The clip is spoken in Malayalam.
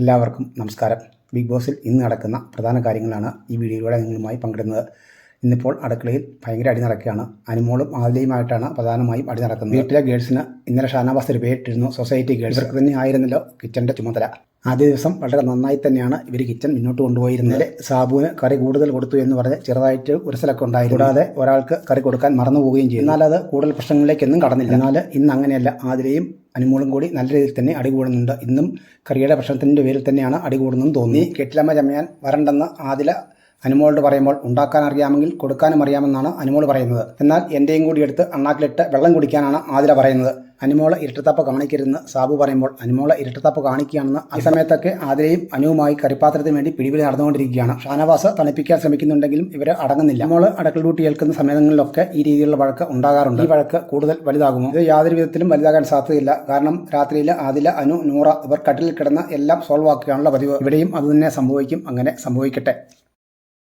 എല്ലാവർക്കും നമസ്കാരം. ബിഗ് ബോസിൽ ഇന്ന് നടക്കുന്ന പ്രധാന കാര്യങ്ങളാണ് ഈ വീഡിയോയിലൂടെ നിങ്ങളുമായി പങ്കിടുന്നത്. ഇന്നിപ്പോൾ അടുക്കളയിൽ ഭയങ്കര അടി നടക്കുകയാണ്. അനുമോളും ആദിലയുമായിട്ടാണ് പ്രധാനമായും അടി നടക്കുന്നത്. വീട്ടിലെ ഗേൾസിന് ഇന്നലെ ഷാനാവാസ് ഒരു പേരിട്ടിരുന്നു. Society girls. ഇവർക്ക് തന്നെ ആയിരുന്നല്ലോ കിച്ചന്റെ ചുമതല. ആദ്യ ദിവസം വളരെ നന്നായി തന്നെയാണ് ഇവർ കിച്ചൺ മുന്നോട്ട് കൊണ്ടുപോയിരുന്നത്. സാബുവിന് കറി കൂടുതൽ കൊടുത്തു എന്ന് പറഞ്ഞ് ചെറുതായിട്ട് ഉരസലൊക്കെ ഉണ്ടായിരുന്നു. കൂടാതെ ഒരാൾക്ക് കറി കൊടുക്കാൻ മറന്നു പോവുകയും ചെയ്തു. എന്നാൽ അത് കൂടുതൽ പ്രശ്നങ്ങളിലേക്കൊന്നും കടന്നില്ല. എന്നാൽ ഇന്ന് അങ്ങനെയല്ല. ആതിരയും അനുമോളും കൂടി നല്ല രീതിയിൽ തന്നെ അടികൂടുന്നുണ്ട്. ഇന്നും കറിയുടെ ഭക്ഷണത്തിന്റെ പേരിൽ തന്നെയാണ് അടികൂടുന്നതെന്ന് തോന്നി കെട്ടിലമ്മ ചമയാൻ വരണ്ടെന്ന് ആദില അനുമോളോട് പറയുമ്പോൾ ഉണ്ടാക്കാൻ അറിയാമെങ്കിൽ കൊടുക്കാനും അറിയാമെന്നാണ് അനുമോൾ പറയുന്നത്. എന്നാൽ എന്റെയും കൂടി എടുത്ത് അണ്ണാക്കിലിട്ട് വെള്ളം കുടിക്കാനാണ് ആദില പറയുന്നത്. അനുമോളെ ഇരട്ടത്തപ്പ് കാണിക്കരുതെന്ന് സാബു പറയുമ്പോൾ അനുമോള ഇരട്ടത്തപ്പ് കാണിക്കുകയാണെന്ന് ഈ സമയത്തൊക്കെ ആതിരയും അനുവുമായി കറിപ്പാത്രത്തിന് വേണ്ടി പിടിപിടി നടന്നുകൊണ്ടിരിക്കുകയാണ്. ഷാനവാസ് തണുപ്പിക്കാൻ ശ്രമിക്കുന്നുണ്ടെങ്കിലും ഇവർ അടങ്ങുന്നില്ല. അനുമോൾ അടക്കൽ ഡ്യൂട്ടി ഏൽക്കുന്ന സമയങ്ങളിലൊക്കെ ഈ രീതിയിലുള്ള വഴക്ക് ഉണ്ടാകാറുണ്ട്. ഈ വഴക്ക് കൂടുതൽ വലുതാകുമോ? ഇത് യാതൊരു വിധത്തിലും വലുതാകാൻ സാധ്യതയില്ല. കാരണം രാത്രിയിൽ ആദില അനു നൂറ ഇവർ കട്ടിലിൽ കിടന്ന് എല്ലാം സോൾവ് ആക്കുകയാണുള്ള പതിവ്. ഇവിടെയും അതുതന്നെ സംഭവിക്കും. അങ്ങനെ സംഭവിക്കട്ടെ.